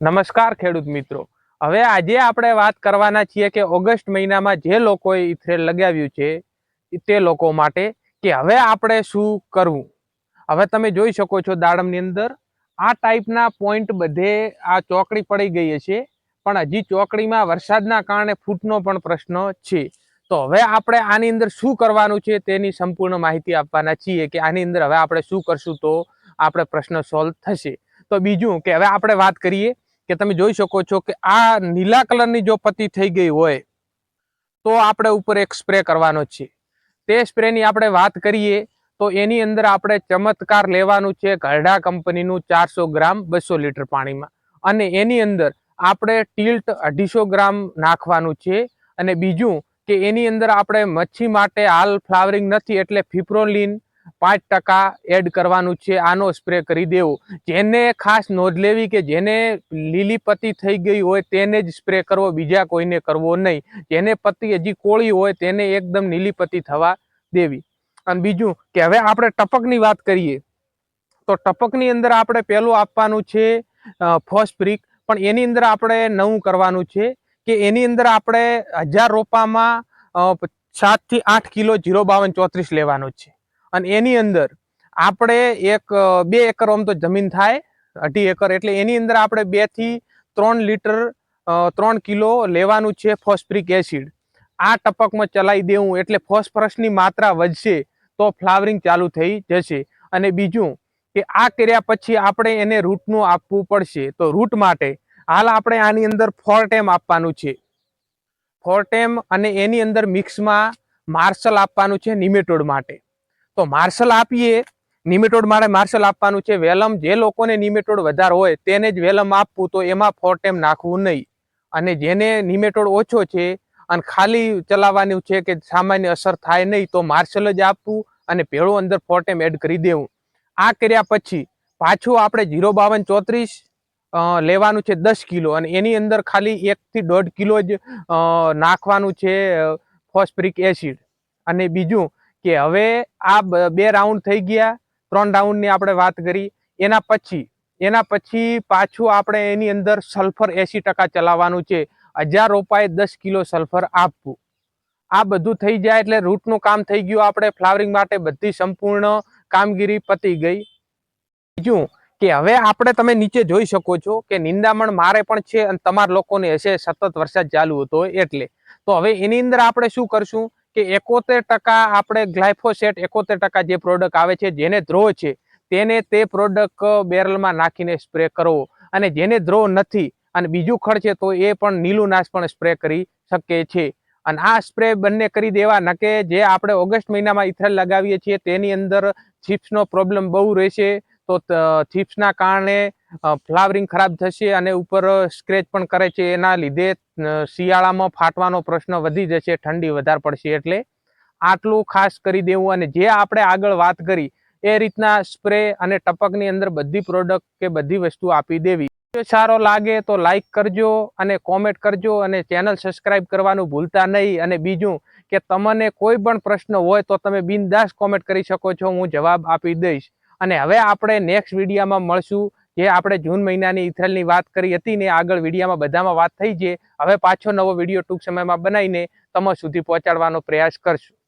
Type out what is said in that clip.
નમસ્કાર ખેડૂત મિત્રો. હવે આજે આપણે વાત કરવાના છીએ કે ઓગસ્ટ મહિનામાં જે લોકોએ ઇથરેલ લગાવ્યું છે, તે લોકો માટે કે હવે આપણે શું કરવું? હવે તમે જોઈ શકો છો દાડમની અંદર, આ ટાઈપના પોઈન્ટ બધે આ ચોકડી પડી ગઈ છે પણ હજી ચોકડીમાં વરસાદના કારણે ફૂટનો પણ પ્રશ્ન છે. તો હવે આપણે આની અંદર શું કરવાનું છે તેની સંપૂર્ણ માહિતી આપવાના છીએ કે આની અંદર હવે આપણે શું કરશું તો આપણે પ્રશ્ન સોલ્વ થશે. તો બીજું કે હવે આપણે વાત કરીએ કે તમે જોઈ શકો છો કે આ નીલા કલરની જો પત્તી થઈ ગઈ હોય, તો આપણે ઉપર એક સ્પ્રે કરવાનો છે. તે સ્પ્રેની આપણે વાત કરીએ, તો એની અંદર આપણે ચમત્કાર લેવાનું છે ઘરડા કંપનીનું ચારસો ગ્રામ બસો લીટર પાણીમાં. અને એની અંદર આપણે ટિલ્ટ અઢીસો ગ્રામ નાખવાનું છે. અને બીજું કે એની અંદર આપણે મચ્છી માટે હાલ ફ્લાવરિંગ નથી એટલે ફિપ્રોલિન પાંચ ટકા એડ કરવાનું છે, આનો સ્પ્રે કરી દેવો. જેને ખાસ નોંધ લેવી કે જેને લીલી પત્તી થઈ ગઈ હોય તેને જ સ્પ્રે કરવો, બીજા કોઈને કરવો નહીં. જેને પત્તી હજી કોળી હોય તેને એકદમ લીલી પત્તી થવા દેવી. અને બીજું કે હવે આપણે ટપકની વાત કરીએ. તો ટપકની અંદર આપણે પહેલું આપવાનું છે ફોસ્ફરિક પણ એની અંદર આપણે નવું કરવાનું છે કે એની અંદર આપણે હજાર રોપામાં સાતથી આઠ કિલો જીરો બાવન ચોત્રીસ લેવાનો છે. અને એની અંદર આપણે એક બે એકર આમ તો જમીન થાય, અઢી એકર. એટલે એની અંદર આપણે બેથી ત્રણ લીટર ત્રણ કિલો લેવાનું છે ફોસ્ફરિક એસિડ. આ ટપકમાં ચલાવી દેવું, એટલે ફોસ્ફરસની માત્રા વધશે તો ફ્લાવરિંગ ચાલુ થઈ જશે. અને બીજું કે આ કર્યા પછી આપણે એને રૂટનું આપવું પડશે. તો રૂટ માટે હાલ આપણે આની અંદર ફોરટેમ આપવાનું છે. ફોરટેમ અને એની અંદર મિક્સમાં માર્શલ આપવાનું છે નિમેટોડ માટે. તો માર્શલ આપીએ. નિમેટોડ મારે માર્શલ આપવાનું છે. વેલમ જે લોકોને નિમેટોડ વધારે હોય તેને જ વેલમ આપવું, તો એમાં ફોરટેમ નાખવું નહીં. અને જેને નિમેટોડ ઓછો છે અને ખાલી ચલાવવાનું છે કે સામાન્ય અસર થાય નહીં, તો માર્શલ જ આપવું અને ભેળું અંદર ફોરટેમ એડ કરી દેવું. આ કર્યા પછી પાછું આપણે જીરો બાવન ચોત્રીસ લેવાનું છે દસ કિલો અને એની અંદર ખાલી એકથી દોઢ કિલો જ નાખવાનું છે ફોસ્ફરિક એસિડ. અને બીજું કે હવે આ બે રાઉન્ડ થઈ ગયા, ત્રણ રાઉન્ડની આપણે વાત કરી. એના પછી એના પછી પાછું આપણે એની અંદર સલ્ફર એસી ટકા ચલાવવાનું છે. હજાર રોપાએ દસ કિલો સલ્ફર આપવું. આ બધું થઈ જાય એટલે રૂટનું કામ થઈ ગયું આપણે. ફ્લાવરિંગ માટે બધી સંપૂર્ણ કામગીરી પતી ગઈ. બીજું કે હવે આપણે તમે નીચે જોઈ શકો છો કે નિંદામણ મારે પણ છે અને તમારા લોકોને હશે. સતત વરસાદ ચાલુ હતો એટલે. તો હવે એની અંદર આપણે શું કરશું? કે એકોતેર ટકા આપણે ગ્લાયફોસેટ એકોતેર ટકા જે પ્રોડક્ટ આવે છે, જેને ધ્રો છે, તેને તે પ્રોડક્ટ બેરલમાં નાખીને સ્પ્રે કરવો અને જેને ધ્રો નથી અને બીજું છે, તો એ પણ નીલું નાશ પણ સ્પ્રે કરી શકે છે. અને આ સ્પ્રે બંને કરી દેવા નકે જે આપણે ઓગસ્ટ મહિનામાં ઇથરેલ લગાવીએ છીએ, તેની અંદર ચિપ્સનો પ્રોબ્લેમ બહુ રહેશે. તો ચિપ્સના કારણે ફ્લાવરિંગ ખરાબ થશે અને ઉપર સ્ક્રેચ પણ કરે છે, એના લીધે શિયાળામાં ફાટવાનો પ્રશ્ન વધી જશે, ઠંડી વધારે પડશે એટલે આટલું ખાસ કરી દેવું અને જે આપણે આગળ વાત કરી, એ રીતના સ્પ્રે અને ટપકની અંદર બધી પ્રોડક્ટ કે બધી વસ્તુ આપી દેવી. સારો લાગે તો લાઈક કરજો અને કોમેન્ટ કરજો અને ચેનલ સબસ્ક્રાઈબ કરવાનું ભૂલતા નહીં અને બીજું કે તમને કોઈ પણ પ્રશ્ન હોય તો તમે બિનદાસ કોમેન્ટ કરી શકો છો, હું જવાબ આપી દઈશ. અને હવે આપણે નેક્સ્ટ વિડીયામાં મળશું. જે આપણે જૂન મહિનાની ઇથરેલની વાત કરી હતી ને આગળ વિડીયામાં બધામાં વાત થઈ છે, હવે પાછો નવો વીડિયો ટૂંક સમયમાં બનાવીને તમારા સુધી પહોંચાડવાનો પ્રયાસ કરશું.